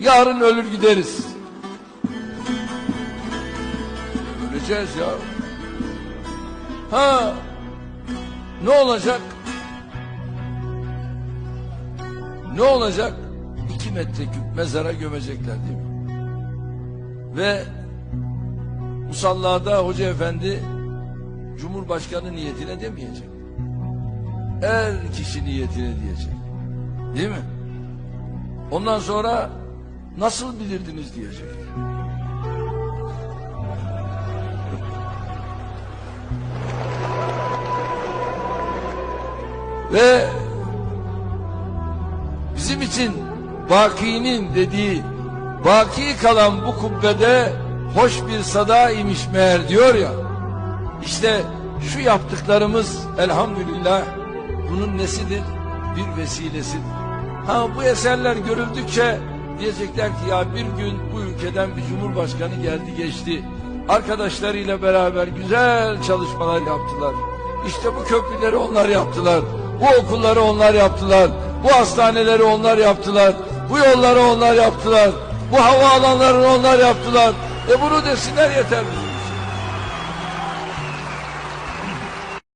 Yarın ölür gideriz. Öleceğiz ya. Ha ne olacak? Ne olacak? İki metreküp mezara gömecekler değil mi? Ve musallada hoca efendi Cumhurbaşkanı niyetine demeyecek. Er kişi niyetine diyecek. Değil mi? Ondan sonra nasıl bilirdiniz diyecek. Ve bizim için Baki'nin dediği baki kalan bu kubbede hoş bir sada imiş meğer diyor ya. İşte şu yaptıklarımız elhamdülillah bunun nesidir? Bir vesilesidir. Ha bu eserler görüldükçe diyecekler ki ya bir gün bu ülkeden bir cumhurbaşkanı geldi geçti. Arkadaşlarıyla beraber güzel çalışmalar yaptılar. İşte bu köprüleri onlar yaptılar. Bu okulları onlar yaptılar. Bu hastaneleri onlar yaptılar. Bu yolları onlar yaptılar. Bu havaalanlarını onlar yaptılar. E bunu desinler yeter.